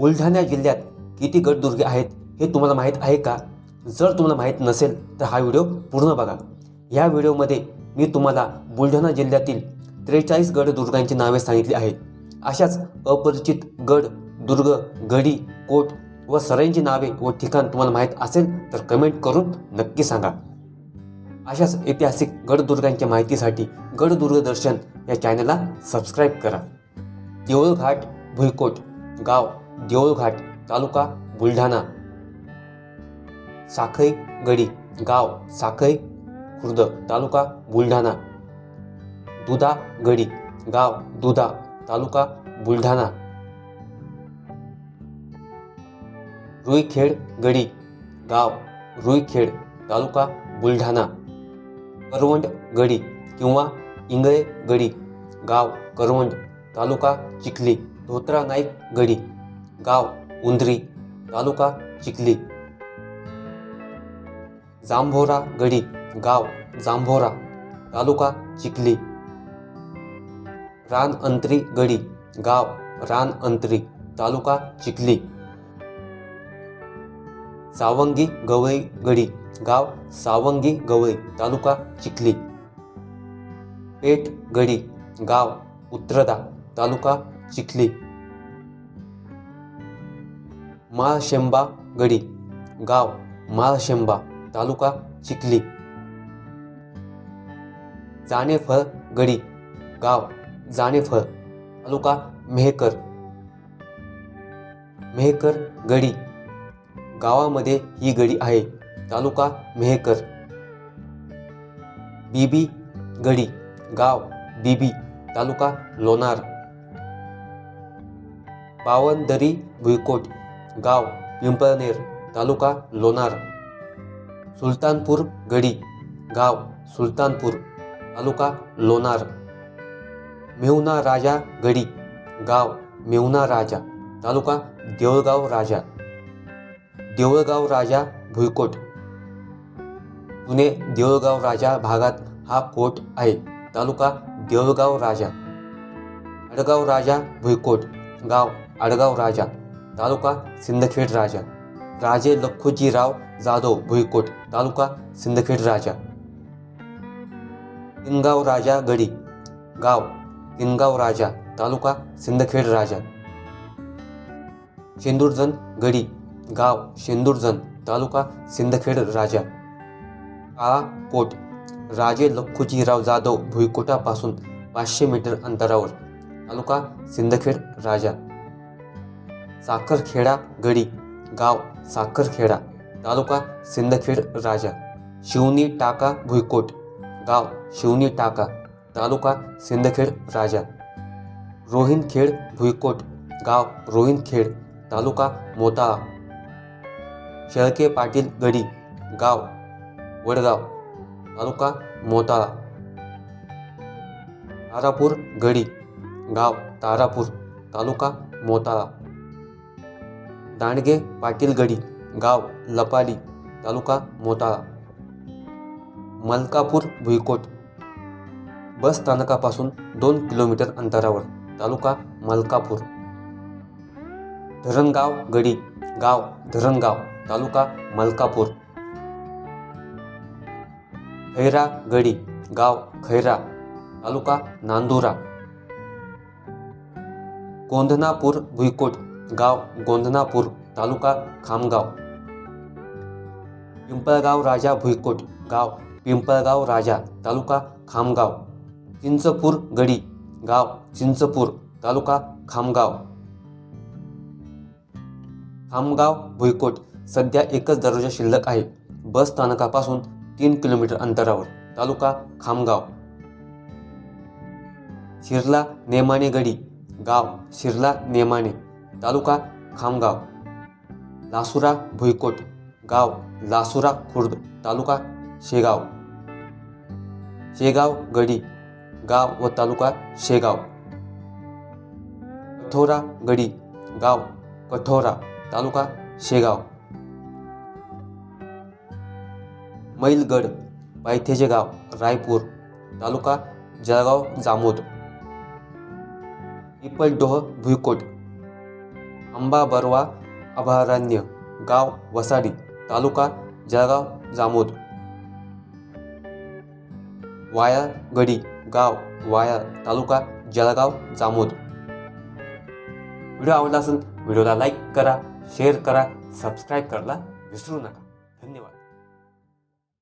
बुलढाणा जिल्ह्यात किती गडदुर्गे आहेत हे तुम्हाला माहीत आहे का? जर तुम्हाला माहीत नसेल तर हा व्हिडिओ पूर्ण बघा. या व्हिडिओमध्ये मी तुम्हाला बुलढाणा जिल्ह्यातील त्रेचाळीस गडदुर्गांची नावे सांगितली आहेत. अशाच अपरिचित गड दुर्ग गडी कोट व सरांची नावे व ठिकाण तुम्हाला माहीत असेल तर कमेंट करून नक्की सांगा. अशाच ऐतिहासिक गडदुर्गांच्या माहितीसाठी गडदुर्ग दर्शन या चॅनलला सबस्क्राईब करा. देऊळघाट भुईकोट गाव देऊळघाट तालुका बुलढाणा. साखळी गडी गाव साखळी खुर्द तालुका बुलढाणा. दुधा गडी गाव दुधा तालुका बुलढाणा. रुईखेड गडी गाव रुईखेड तालुका बुलढाणा. करवंड गडी किंवा इंगळे गडी गाव करवंड तालुका चिखली. धोत्रा नाईक गडी गाव उंदरी तालुका चिखली. जांभोरा गडी गाव जांभोरा तालुका चिखली. रान अंतरी गडी गाव रान अंतरी तालुका चिखली. सावंगी गवळी गडी गाव सावंगी गवळी तालुका चिखली. पेठ गडी गाव उत्रदा तालुका चिखली. माळशेंबा गडी गाव माळशेंबा तालुका चिखली. जाणेफळ गडी गाव जाणेफळ तालुका मेहकर. मेहकर गडी गावामध्ये ही गडी आहे तालुका मेहकर. बीबी गडी गाव बीबी तालुका लोणार. बावनदरी भुईकोट गाव पिंपळनेर तालुका लोणार. सुलतानपूर गडी गाव सुलतानपूर तालुका लोणार. मेहुना राजा गडी गाव मेहुना राजा तालुका देऊळगाव राजा. देऊळगाव राजा भुईकोट. पुणे देऊळगाव राजा भागात हा कोट आहे. तालुका देऊळगाव राजा. अडगाव राजा भुईकोट गाव आडगाव राजा तालुका सिंदखेड राजा. राजे लखोजीराव जाधव भुईकोट तालुका सिंदखेड राजा. किनगाव राजा गडी गाव किनगाव राजा तालुका सिंदखेड राजा. शेंदूरजन गडी गाव शेंदूरजन तालुका सिंदखेड राजा. काळा कोट राजे लखुजीराव जाधव भुईकोटापासून पाचशे मीटर अंतरावर तालुका सिंदखेड राजा. साखरखेडा गडी गाव साखरखेडा तालुका सिंदखेड राजा शिवनी टाका भुईकोट गाव शिवनी टाका तालुका सिंदखेड राजा रोहिनखेड भुईकोट गाव रोहिनखेड तालुका मोताळा शेळके पाटील गडी गाव वडगाव तालुका मोताळा तारापूर गडी गाव तारापूर तालुका मोताळा दांडगे पाटीलगडी गाव लपाली तालुका मोताळा. मलकापूर भुईकोट. बस स्थानकापासून दोन किलोमीटर अंतरावर तालुका मलकापूर. धरणगाव गडी गाव धरणगाव तालुका मलकापूर. खैरा गडी गाव खैरा तालुका नांदुरा. कोंधनापूर भुईकोट. गाव गोंधनापूर तालुका खामगाव. पिंपळगाव राजा भुईकोट गाव पिंपळगाव राजा तालुका खामगाव. चिंचपूर गडी गाव चिंचपूर तालुका खामगाव. खामगाव भुईकोट सध्या एकच दरवाजा शिल्लक आहे. बस स्थानकापासून तीन किलोमीटर अंतरावर तालुका खामगाव. शिरला नेमाणे गडी गाव शिरला नेमाणे. तालुका खामगाव लासुरा भुईकोट गाव लासुरा खुर्द तालुका शेगाव. शेगाव गडी गाव व तालुका शेगाव. कठोरा गडी गाव कठोरा तालुका शेगाव. मैलगड पायथेचे गाव रायपूर तालुका जळगाव जामोद. पिपलडोह भुईकोट आंबा बरवा अभयारण्य गाव वसाडी तालुका जळगाव जामोद. वाया गडी गाव वाया तालुका जळगाव जामोद. व्हिडिओ आवडला असेल व्हिडिओला लाईक करा शेअर करा सबस्क्राईब करायला विसरू नका.